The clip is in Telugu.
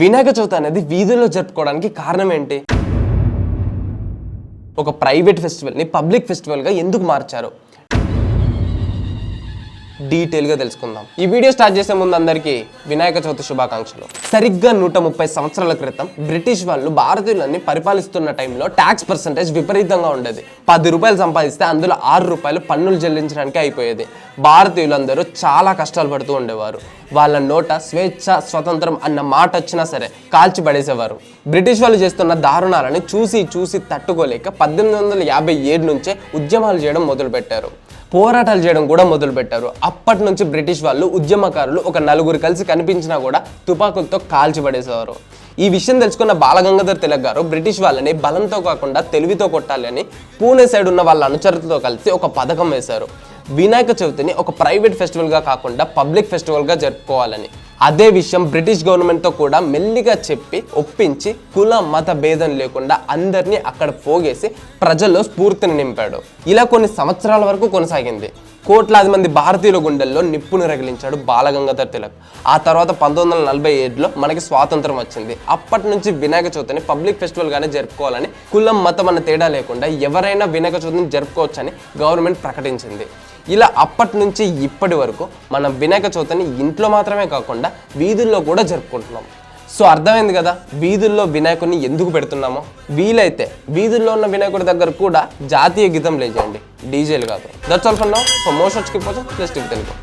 వినాయక చవితి అనేది వీధుల్లో జరుపుకోవడానికి కారణం ఏంటి? ఒక ప్రైవేట్ ఫెస్టివల్ని పబ్లిక్ ఫెస్టివల్గా ఎందుకు మార్చారు? డీటెయిల్గా తెలుసుకుందాం. ఈ వీడియో స్టార్ట్ చేసే ముందు అందరికీ వినాయక చవితి శుభాకాంక్షలు. సరిగ్గా నూట ముప్పై సంవత్సరాల క్రితం బ్రిటిష్ వాళ్ళు భారతీయులని పరిపాలిస్తున్న టైంలో ట్యాక్స్ పర్సంటేజ్ విపరీతంగా ఉండేది. పది రూపాయలు సంపాదిస్తే అందులో ఆరు రూపాయలు పన్నులు చెల్లించడానికి అయిపోయేది. భారతీయులందరూ చాలా కష్టాలు పడుతూ ఉండేవారు. వాళ్ళ నోట స్వేచ్ఛ స్వతంత్రం అన్న మాట వచ్చినా సరే కాల్చి పడేసేవారు. బ్రిటిష్ వాళ్ళు చేస్తున్న దారుణాలని చూసి చూసి తట్టుకోలేక పద్దెనిమిది వందల యాభై ఏడు నుంచే ఉద్యమాలు చేయడం మొదలుపెట్టారు. పోరాటాలు చేయడం కూడా మొదలుపెట్టారు. అప్పటి నుంచి బ్రిటిష్ వాళ్ళు ఉద్యమకారులు ఒక నలుగురు కలిసి కనిపించినా కూడా తుపాకులతో కాల్చిపడేసేవారు. ఈ విషయం తెలుసుకున్న బాలగంగాధర్ తిలక్ గారు బ్రిటిష్ వాళ్ళని బలంతో కాకుండా తెలివితో కొట్టాలి అని పూణే సైడ్ ఉన్న వాళ్ళ అనుచరులతో కలిసి ఒక పథకం వేశారు. వినాయక చవితిని ఒక ప్రైవేట్ ఫెస్టివల్గా కాకుండా పబ్లిక్ ఫెస్టివల్గా జరుపుకోవాలని. అదే విషయం బ్రిటిష్ గవర్నమెంట్తో కూడా మెల్లిగా చెప్పి ఒప్పించి కుల మత భేదం లేకుండా అందరినీ అక్కడ పోగేసి ప్రజల్లో స్ఫూర్తిని నింపాడు. ఇలా కొన్ని సంవత్సరాల వరకు కొనసాగింది. కోట్లాది మంది భారతీయుల గుండెల్లో నిప్పును రగిలించాడు బాలగంగాధర్ తిలక్. ఆ తర్వాత పంతొమ్మిది వందల నలభై ఏడులో మనకి స్వాతంత్రం వచ్చింది. అప్పటి నుంచి వినాయక చవితిని పబ్లిక్ ఫెస్టివల్గానే జరుపుకోవాలని కులం మతం అన్న తేడా లేకుండా ఎవరైనా వినాయక చవితిని జరుపుకోవచ్చని గవర్నమెంట్ ప్రకటించింది. ఇలా అప్పటి నుంచి ఇప్పటి వరకు మనం వినాయక చవితిని ఇంట్లో మాత్రమే కాకుండా వీధుల్లో కూడా జరుపుకుంటున్నాం. సో అర్థమైంది కదా వీధుల్లో వినాయకుడిని ఎందుకు పెడుతున్నామో? వీలైతే వీధుల్లో ఉన్న వినాయకుడి దగ్గర కూడా జాతీయ గీతం లేచేయండి డీజేలు కాదు. That's all for now so most వచ్చి పోతే ప్లస్ టీవీ తెలుగు